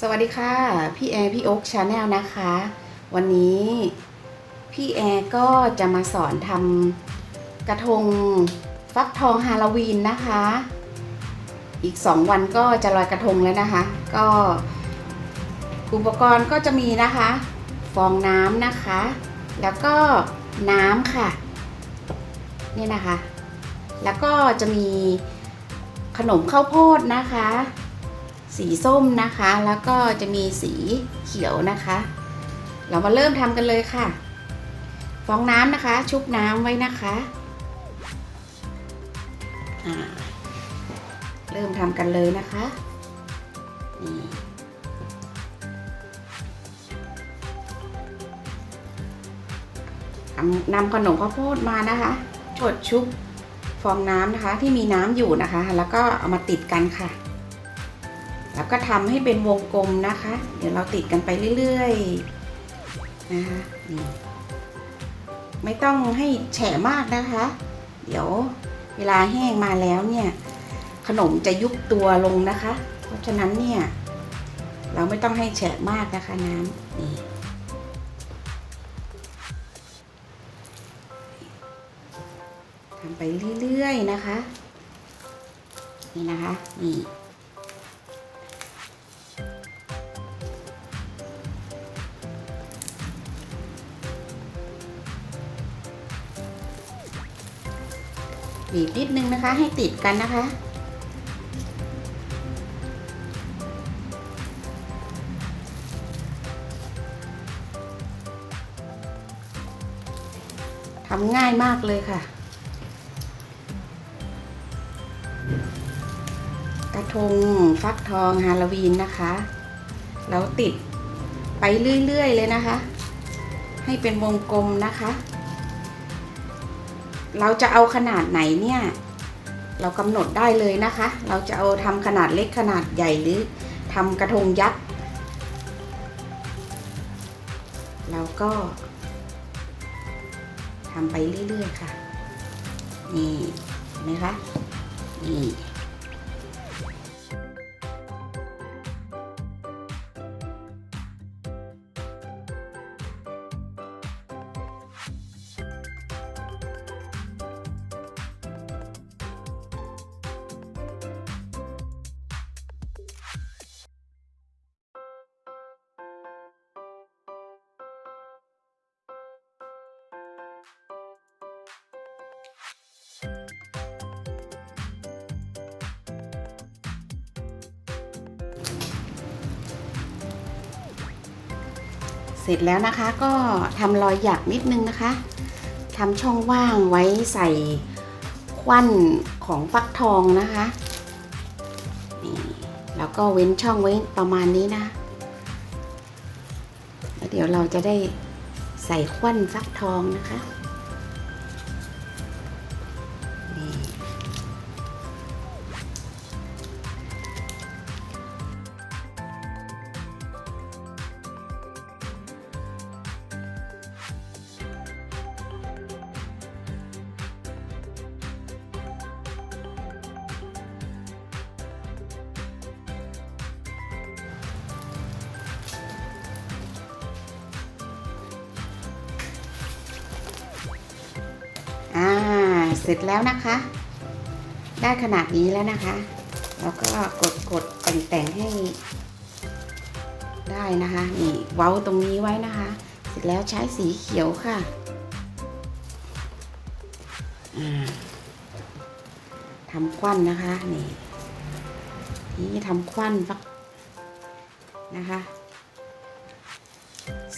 สวัสดีค่ะ พี่แอร์พี่โอ๊คชาแนลนะคะ วันนี้พี่แอร์ก็จะมาสอนทำกระทงฟักทองฮาโลวีนนะคะ อีก 2 วันก็จะลอยกระทงแล้วนะคะ ก็อุปกรณ์ก็จะมีนะคะ ฟองน้ำนะคะ แล้วก็น้ำค่ะ นี่นะคะ แล้วก็จะมีขนมข้าวโพดนะคะ สีส้มนะคะ แล้วก็จะมีสีเขียวนะคะ เรามาเริ่มทำกันเลยค่ะ ฟองน้ำนะคะ ชุบน้ำไว้นะคะเริ่มทำกันเลยนะคะนี่ทำนำขนมข้าวโพดมานะคะชดชุบฟองน้ำนะคะที่มีน้ำอยู่นะคะ แล้วก็เอามาติดกันค่ะ แล้วก็ทำให้เป็นวงกลมนะคะ เดี๋ยวเราติดกันไปเรื่อยๆนะคะนี่ไม่ต้องให้แฉะมากนะคะ เดี๋ยวเวลาแห้งมาแล้วเนี่ย ขนมจะยุบตัวลงนะคะ เพราะฉะนั้นเนี่ย เราไม่ต้องให้แฉะมากนะคะน้ำนี่ทำไปเรื่อยๆนะคะ นี่นะคะนี่ บีบนิดนึงนะคะให้ติดกันนะคะ ทำง่ายมากเลยค่ะ กระทงฟักทองฮาโลวีนนะคะเราติดไปเรื่อย ๆ เลยนะคะ ให้เป็นวงกลมนะคะ เราจะเอาขนาดไหนเนี่ย เรากำหนดได้เลยนะคะ เราจะเอาทำขนาดเล็กขนาดใหญ่หรือทำกระทงยักษ์เราก็ทำไปเรื่อยๆค่ะ นี่เห็นไหมคะนี่ เสร็จแล้วนะคะก็ทำรอยหยักนิดนึงนะคะทำช่องว่างไว้ใส่ควันของฟักทองนะคะนี่แล้วก็เว้นช่องไว้ประมาณนี้นะแล้วเดี๋ยวเราจะได้ใส่ควันฟักทองนะคะ เสร็จแล้วนะคะ ได้ขนาดนี้แล้วนะคะ แล้วก็กดกดแต่งแต่งให้ ได้นะคะ นี่เว้าตรงนี้ไว้นะคะ เสร็จแล้วใช้สีเขียวค่ะอ่าทำควันนะคะนี่นี่ทำควันฟักนะคะ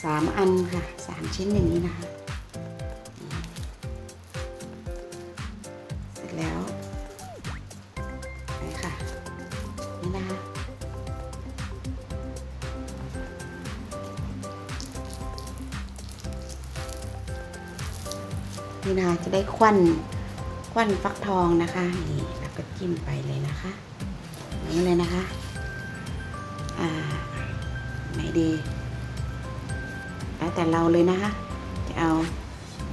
สามอันค่ะสามชิ้นอย่างนี้นะคะ แล้วนี่ค่ะ นี่นะคะ นี่นะคะจะได้ควันควันฟักทองนะคะนี่แล้วก็จิ้มไปเลยนะคะนี้เลยนะคะ อ่าไหนดีแล้วแต่เราเลยนะคะ จะเอา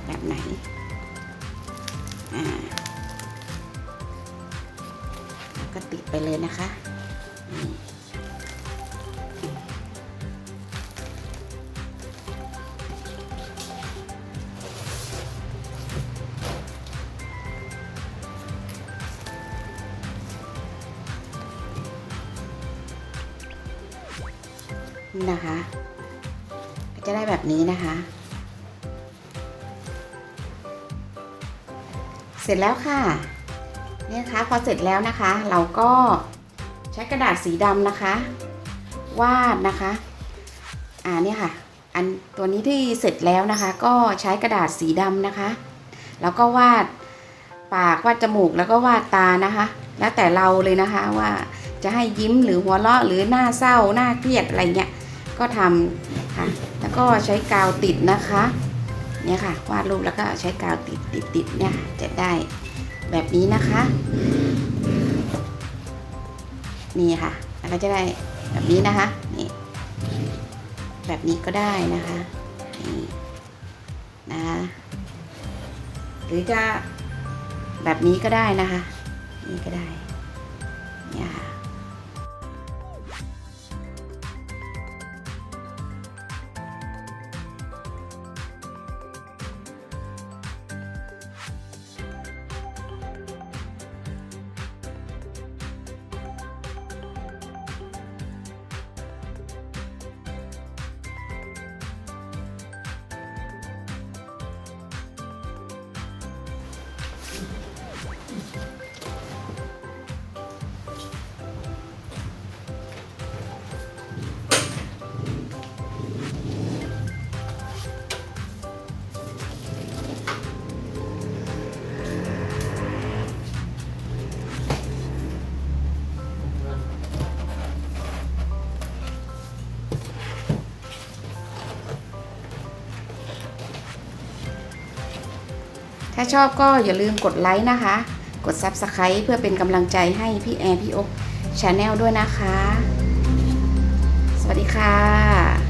แบบไหน อ่า ก็ติดไปเลยนะคะนะคะ จะได้แบบนี้นะคะ เสร็จแล้วค่ะ เนี่ยนะคะพอเสร็จแล้วนะคะ เราก็ใช้กระดาษสีดำนะคะ วาดนะคะ อ่าเนี่ยค่ะ อันตัวนี้ที่เสร็จแล้วนะคะ ก็ใช้กระดาษสีดำนะคะ แล้วก็วาดปากวาดจมูกแล้วก็วาดตานะคะ แล้วแต่เราเลยนะคะว่าจะให้ยิ้มหรือหัวเราะหรือหน้าเศร้าหน้าเครียดอะไรเงี้ยก็ทำค่ะแล้วก็ใช้กาวติดนะคะเนี่ยค่ะวาดรูปแล้วก็ใช้กาวติดติดติดเนี่ยจะได้ แบบนี้นะคะ นี่ค่ะแล้วก็จะได้แบบนี้นะคะนี่แบบนี้ก็ได้นะคะนี่นะหรือจะแบบนี้ก็ได้นะคะ นี่ก็ได้เนี่ยค่ะ ถ้าชอบก็อย่าลืมกดไลค์นะคะ กด Subscribe เพื่อเป็นกำลังใจให้พี่แอร์พี่โอ๊คชาแนลด้วยนะคะ สวัสดีค่ะ